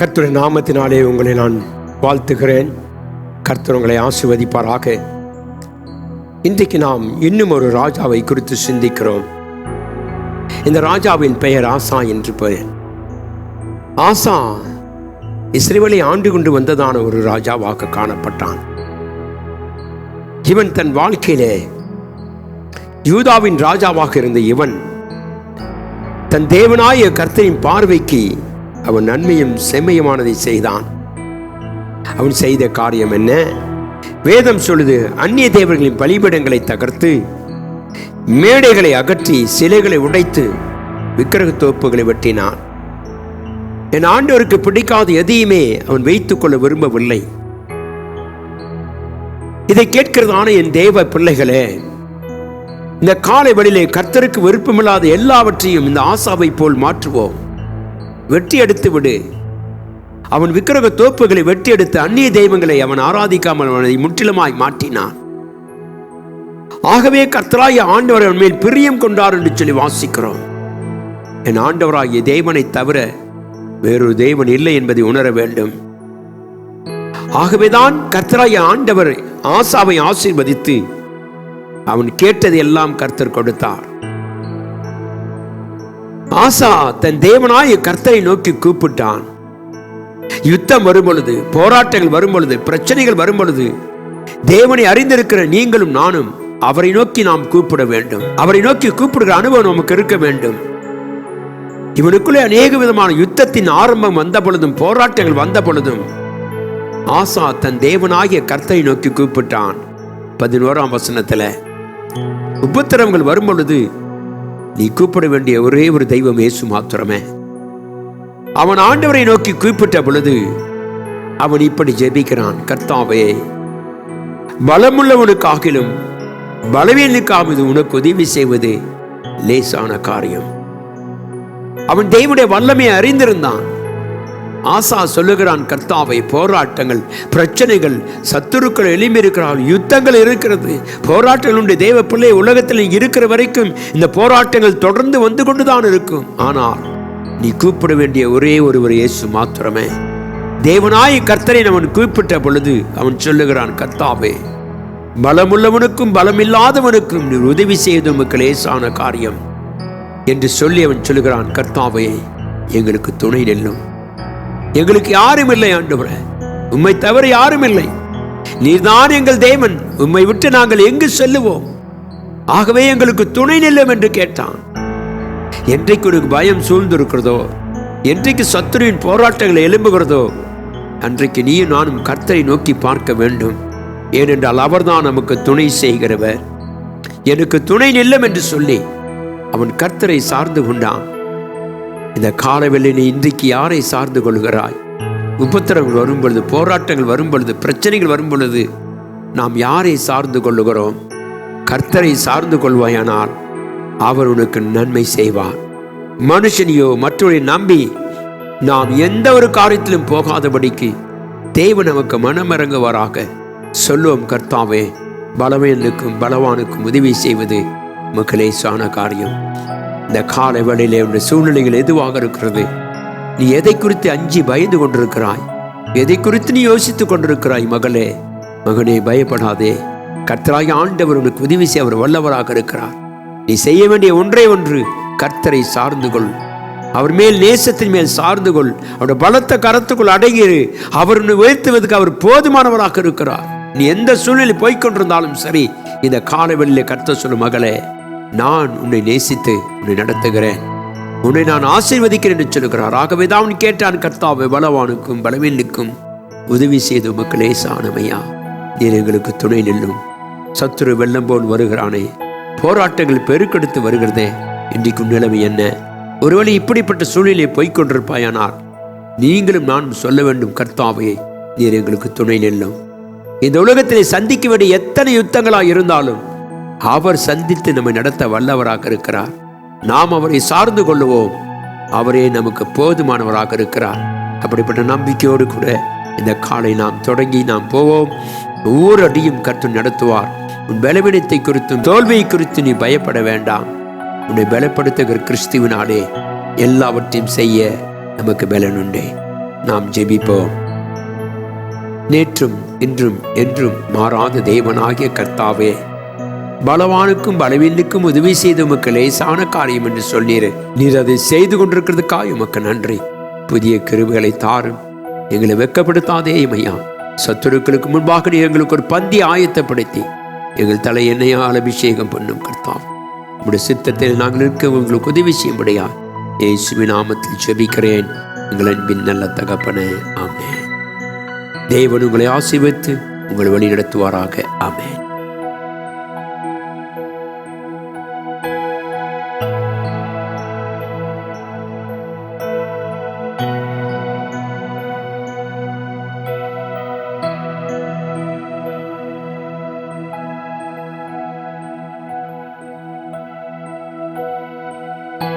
கர்த்தருடைய நாமத்தினாலே உங்களை நான் வாழ்த்துகிறேன். கர்த்தர் உங்களை ஆசிர்வதிப்பாராக. இன்றைக்கு நாம் இன்னும் ஒரு ராஜாவை குறித்து சிந்திக்கிறோம். இந்த ராஜாவின் பெயர் ஆசா என்று பெயர் ஆசா இஸ்ரேவலை ஆண்டு கொண்டு வந்ததான ஒரு ராஜாவாக காணப்பட்டான். இவன் தன் வாழ்க்கையிலே யூதாவின் ராஜாவாக இருந்த இவன் தன் தேவனாய கர்த்தரின் பார்வைக்கு அவன் நன்மையும் செம்மையுமானதை செய்தான். அவன் செய்த காரியம் என்ன? வேதம் சொல்லுது அந்நிய தேவர்களின் பலிபீடங்களை தகர்த்து மேடைகளை அகற்றி சிலைகளை உடைத்து விக்கிரக தோப்புகளை வெட்டினான். என் ஆண்டோருக்கு பிடிக்காத எதையுமே அவன் வைத்துக்கொள்ள விரும்பவில்லை. இதை கேட்கிறதான என் தேவ பிள்ளைகளே இந்த காலை வழியிலே கர்த்தருக்கு விருப்பமில்லாத எல்லாவற்றையும் இந்த ஆசாவை போல் மாற்றுவோம். வெற்றி எடுத்து விடு. அவன் விக்கிரக தோப்புகளை வெட்டி எடுத்து அந்நிய தெய்வங்களை அவன் ஆராதிக்காமல் அவனை முற்றிலுமாய் மாற்றினான். ஆகவே கர்த்தராய ஆண்டவர் அவன் மேல் பிரியம் கொண்டார் என்று சொல்லி வாசிக்கிறோம். என் ஆண்டவராகிய தேவனை தவிர வேறொரு தேவன் இல்லை என்பதை உணர வேண்டும். ஆகவேதான் கர்த்தராய ஆண்டவர் ஆசாவை ஆசீர்வதித்து அவன் கேட்டது எல்லாம் கர்த்தர் கொடுத்தார். ஆசா தன் தேவனாய கர்த்தரை நோக்கி கூப்பிட்டான். யுத்தம் வரும்பொழுது போராட்டங்கள் வரும்பொழுது பிரச்சனைகள் வரும்பொழுது தேவனை அறிந்திருக்கிற நீங்களும் நானும் அவரை நோக்கி நாம் கூப்பிட வேண்டும். அவரை நோக்கி கூப்பிடுகிற அனுபவம் நமக்கு இருக்க வேண்டும். இவனுக்குள்ளே அநேக விதமான யுத்தத்தின் ஆரம்பம் வந்த பொழுதும் போராட்டங்கள் வந்த பொழுதும் ஆசா தன் தேவனாகிய கர்த்தரை நோக்கி கூப்பிட்டான். பதினோராம் வசனத்துல உபத்திரவங்கள் வரும் பொழுது நீ கூப்பிட வேண்டிய ஒரே ஒரு தெய்வம் இயேசு மாத்திரமே. அவன் ஆண்டவரை நோக்கி கூப்பிட்ட பொழுது அவன் இப்படி ஜெபிக்கிறான் கர்த்தாவே பலமுள்ளவனுக்காகிலும் பலவீனுக்காவது உனக்கு உதவி செய்வது லேசான காரியம். அவன் தெய்வனுடைய வல்லமையை அறிந்திருந்தான். ஆசா சொல்லுகிறான் கர்த்தாவை போராட்டங்கள் பிரச்சனைகள் சத்துருக்கள் எழும்பியிருக்கிறார்கள் யுத்தங்கள் இருக்கிறது. போராட்டங்களுடைய தேவ பிள்ளை உலகத்தில் இருக்கிற வரைக்கும் இந்த போராட்டங்கள் தொடர்ந்து வந்து கொண்டுதான் இருக்கும். ஆனால் நீ கூப்பிட வேண்டிய ஒரே ஒருவர் இயேசு மாத்திரமே. தேவனாய் கர்த்தரை அவன் கூப்பிட்ட பொழுது அவன் சொல்லுகிறான் கர்த்தாவே பலமுள்ளவனுக்கும் பலமில்லாதவனுக்கும் நீ உதவி செய்து உமக்கு லேசான காரியம். என்று சொல்லி அவன் சொல்லுகிறான் கர்த்தாவே எங்களுக்கு துணை நெல்லும். எங்களுக்கு யாரும் இல்லை ஆண்டவரே. உம்மை தவிர யாரும் இல்லை. நீர்தான் எங்கள் தேவன். உம்மை விட்டு நாங்கள் எங்கு செல்லுவோம்? ஆகவே எங்களுக்கு துணை நில்லும் என்று கேட்டான். என்றைக்கு உனக்கு பயம் சூழ்ந்திருக்கிறதோ என்றைக்கு சத்துருவின் போராட்டங்கள் எழும்புகிறதோ அன்றைக்கு நீயும் நானும் கர்த்தரை நோக்கி பார்க்க வேண்டும். ஏனென்றால் அவர்தான் நமக்கு துணை செய்கிறவர். எனக்கு துணை நில்லும் என்று சொல்லி அவன் கர்த்தரை சார்ந்து கொண்டான். இந்த காலவெளி நீ இன்றைக்கு யாரை சார்ந்து கொள்கிறாய்? உபத்திரங்கள் வரும் பொழுது போராட்டங்கள் வரும் பொழுது பிரச்சனைகள் வரும் பொழுது நாம் யாரை சார்ந்து கொள்ளுகிறோம்? கர்த்தரை சார்ந்து கொள்வாயானால் அவர் உனக்கு நன்மை செய்வார். மனுஷனையோ மற்றவரை நம்பி நாம் எந்த ஒரு காரியத்திலும் போகாதபடிக்கு தேவ நமக்கு மனமிறங்குவாராக. சொல்லுவோம் கர்த்தாவே பலவீனனுக்கும் பலவானுக்கும் உதவி செய்வது மக்களேசான காரியம். இந்த காலை வேளையிலே உள்ள சூழ்நிலைகள் எதுவாக இருக்கிறது? நீ எதை குறித்து அஞ்சி பயந்து கொண்டிருக்கிறாய்? எதை குறித்து நீ யோசித்துக் கொண்டிருக்கிறாய் மகளே? மகனே பயப்படாதே. கர்த்தராகி ஆண்டவர் உனக்கு உதவி செய்ய அவர் வல்லவராக இருக்கிறார். நீ செய்ய வேண்டிய ஒன்றே ஒன்று கர்த்தரை சார்ந்து கொள். அவர் மேல் நேசத்தின் மேல் சார்ந்து கொள். அவருடைய பலத்த கரத்துக்குள் அடங்கிரு. அவர் உயர்த்துவதற்கு அவர் போதுமானவராக இருக்கிறார். நீ எந்த சூழ்நிலை போய்கொண்டிருந்தாலும் சரி இந்த காலவெளியிலே கர்த்த சொல்லும் மகளே நான் உன்னை நேசித்து உன்னை நடத்துகிறேன். உன்னை நான் ஆசீர்வதிக்கிறேன் என்று சொல்லுகிறார். ஆகவே தான் அவன் கேட்டான் கர்த்தாவை பலவானுக்கும் பலவீனுக்கும் உதவி செய்து உமக்கு லேசானமையா? நீர் எங்களுக்கு துணை நில்லும். சத்துரு வெள்ளம் போல் வருகிறானே போராட்டங்கள் பெருக்கெடுத்து வருகிறதே இன்றைக்கு நிலைமை என்ன? ஒருவேளை இப்படிப்பட்ட சூழ்நிலையை போய்கொண்டிருப்பாயானால் நீங்களும் நானும் சொல்ல வேண்டும் கர்த்தாவே நீர் எங்களுக்கு துணை நில்லும். இந்த உலகத்திலே சந்திக்க வேண்டிய எத்தனை யுத்தங்களாக இருந்தாலும் அவர் சந்தித்து நம்மை நடத்த வல்லவராக இருக்கிறார். நாம் அவரை சார்ந்து கொள்ளுவோம். அவரே நமக்கு போதுமானவராக இருக்கிறார். அப்படிப்பட்ட நம்பிக்கையோடு கூட இந்த காலை நாம் தொடங்கி நாம் போவோம். ஒவ்வொரு அடியும் கற்று நடத்துவார். உன் பலவீனத்தை குறித்தும் தோல்வியை குறித்து நீ பயப்பட வேண்டாம். உன்னை பலப்படுத்துகிற கிறிஸ்துவினாலே எல்லாவற்றையும் செய்ய நமக்கு பலன் நாம் ஜெபிப்போம். நேற்றும் இன்றும் என்றும் மாறாத தேவனாகிய கர்த்தாவே பலவானுக்கும் பலவீனுக்கும் உதவி செய்து உமக்கு லேசான காரியம் என்று சொன்னீர். நீர் அதை செய்து கொண்டிருக்கிறதுக்காக உமக்கு நன்றி. புதிய கிருவுகளை தாரும். எங்களை வெட்கப்படுத்தாதே ஐயா சத்துருக்களுக்கு முன்பாக நீ எங்களுக்கு ஒரு பந்தி ஆயத்தப்படுத்தி எங்கள் தலை எண்ணெயால் அபிஷேகம் பண்ணும் கர்த்தாவே. உங்களுடைய சித்தத்தில் நாங்கள் இருக்க உங்களுக்கு உதவி செய்யும்படியா. இயேசுவி நாமத்தில் செபிக்கிறேன் எங்கள் அன்பின் நல்ல தகப்பனே ஆமேன். தேவன் உங்களை ஆசிர்வித்து உங்களை வழி நடத்துவாராக ஆமேன்.